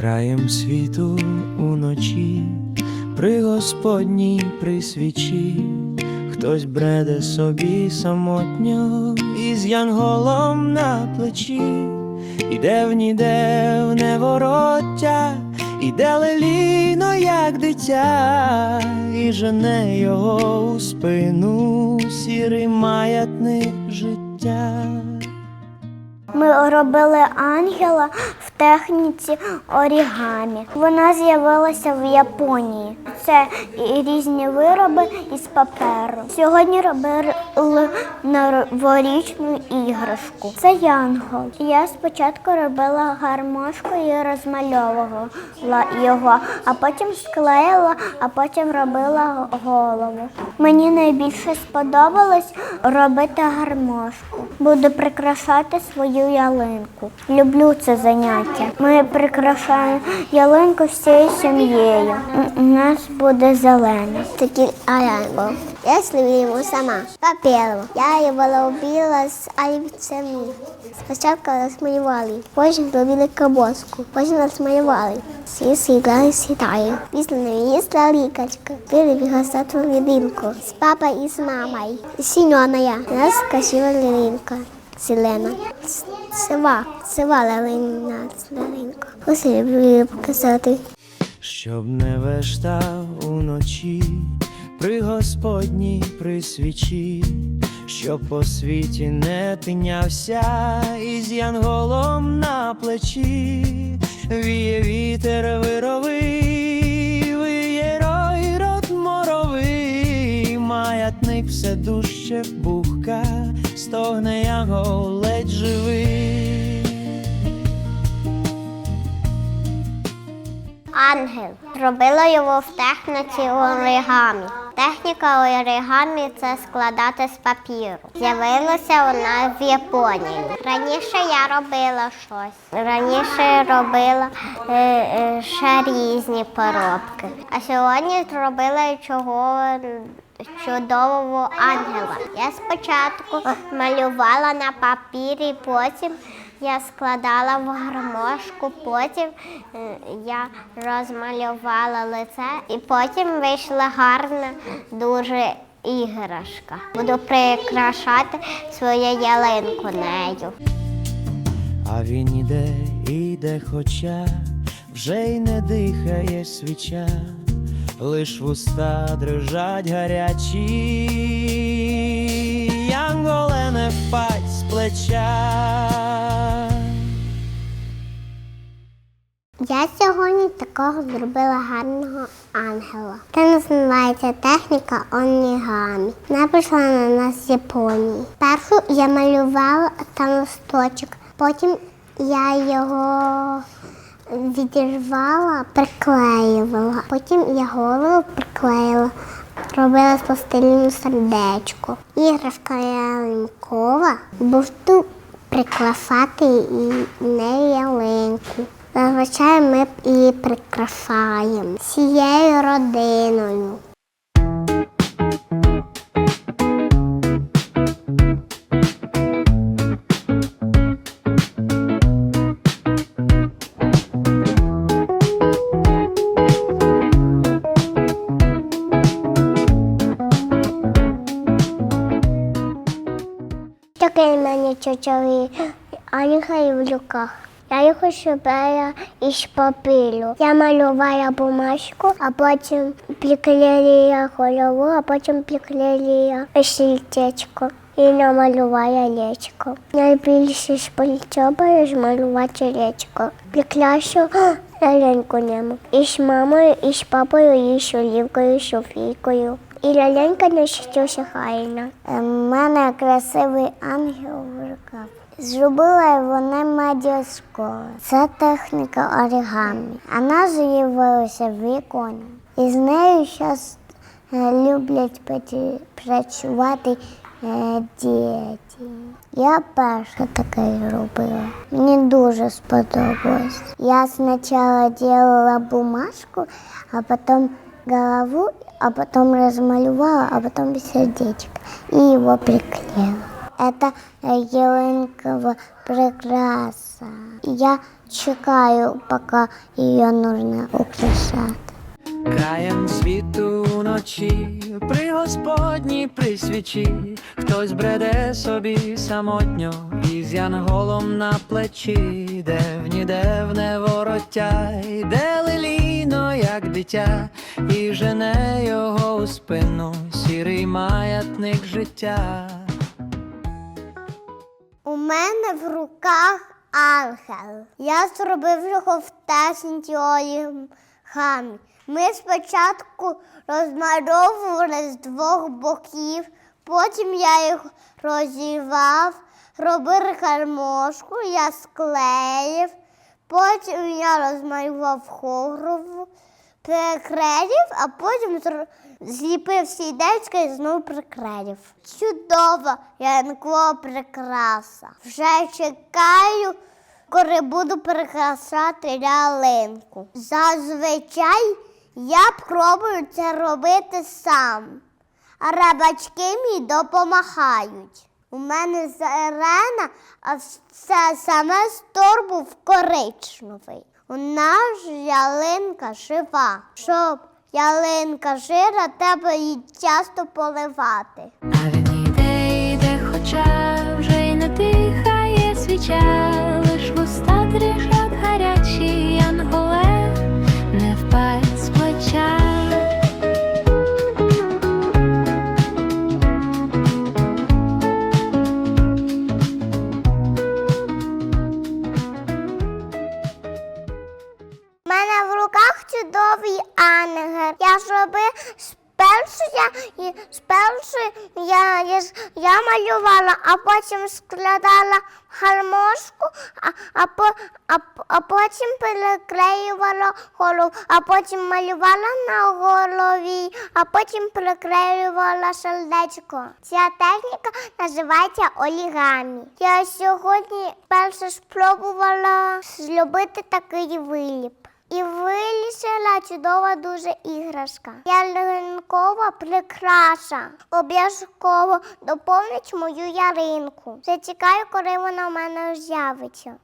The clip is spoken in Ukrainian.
краєм світу уночі, при Господній при свічі, хтось бреде собі самотньо із янголом на плечі, іде в ніде в невороття, іде леліно, як дитя, і жене його у спину сірий маятник життя. Ми робили ангела техніці орігамі. Вона з'явилася в Японії. Це різні вироби із паперу. Сьогодні робили новорічну іграшку. Це янгол. Я спочатку робила гармошку і розмальовувала його, а потім склеїла, а потім робила голову. Мені найбільше сподобалось робити гармошку. Буду прикрашати свою ялинку. Люблю це заняття. Ми прикрашаємо ялинку всією сім'єю. У нас буде зелена. Таки оранжевый. Я его сама. Во-первых, я его ловила с оливцами. Спочатку розмалювали, потім зробили кабоску, потім розмалювали. Всі сігали сідає. Після неї лікачка. Вирібігла стату ліринку з папою і з мамою. Синьоная. У нас красива ліринка. Зелена. Сива. Сива лірина. Ліринка. Ось я люблю показати. Щоб не вештав уночі, при Господній при свічі, щоб по світі не тинявся із янголом на плечі, віє вітер вировий, виє рой рот моровий, маятник все дужче бухка, стогне янгол ледь живий. Ангел. Робила його в техніці оригамі. Техніка оригамі це складати з папіру. З'явилася вона в Японії. Раніше я робила щось. Раніше робила е, е, ще різні поробки. А сьогодні зробила чого чудового ангела. Я спочатку малювала на папірі, потім я складала в гармошку, потім е, я розмалювала лице і потім вийшла гарна дуже іграшка. Буду прикрашати свою ялинку нею. А він іде, іде, хоча вже й не дихає свіча, лиш вуста дрижать гарячі, янголе не впадь з плеча. Я сьогодні такого зробила гарного ангела. Це називається техніка онігамі. Вона прийшла на нас з Японії. Першу я малювала там листочок, потім я його відірвала, приклеювала. Потім я голову приклеїла, робила з пластиліну сердечко. Іграшка ялинкова, буду прикрашати і неї ялинку. Зазвичай ми її прикрашаємо всією родиною. Такий в мене чучовий ангел в руках. Я його шибаю із папіру. Я малювала бумажку, а потім приклеїла голову, а потім приклеїла сердечко. І намалювала лечко. Найбільше сподобалось малювати лечко. Прикрашу лялянку ньому. І з мамою, і з папою, і з Олівкою, і з Софійкою. І лялянка не щастюся хайна. У мене красивий ангел в руках. Зробила вона медіаскола. Це техніка оригамі. Вона з'явилася в віконі. І з нею зараз люблять паті- працювати е, діти. Я перша таке робила. Мені дуже сподобалось. Я спочатку робила бумажку, а потім голову, а потом размалевала, а потом сердечко. И его приклеила. Это э, ялинкова прикраса. Я чекаю, поки її нужно украшати. Краєм світу вночі, при Господній при свічі, хтось бреде собі самотньо, із янголом на плечі, де в невороття, йде лелійно, як дитя, і жене його у спину, сірий маятник життя. Мене в руках ангел. Я зробив його в тесній орігамі. Ми спочатку розмальовували з двох боків, потім я їх розірвав, робив гармошку, я склеїв, потім я розмалював голову, приклеїв, а потім зліпив сідечко і знову приклеїв. Чудова янкова прикраса. Вже чекаю, коли буду прикрашати ялинку. Зазвичай я пробую це робити сам, а рабачки мені допомагають. У мене зелена, а все саме стор був коричневий. У нас ялинка жива. Щоб ялинка жира, треба її часто поливати. А він йде, йде, хоча Я спершу я, спершу я, я, я малювала, а потім складала гармошку, а, а, а, а потім приклеювала голову, а потім малювала на голові, а потім приклеювала сердечко. Ця техніка називається орігамі. Я сьогодні перше спробувала зробити такий виліп. І вилізла чудова дуже іграшка. Ялинкова прикраса обов'язково доповнить мою яринку. Зачекаю, коли вона в мене з'явиться.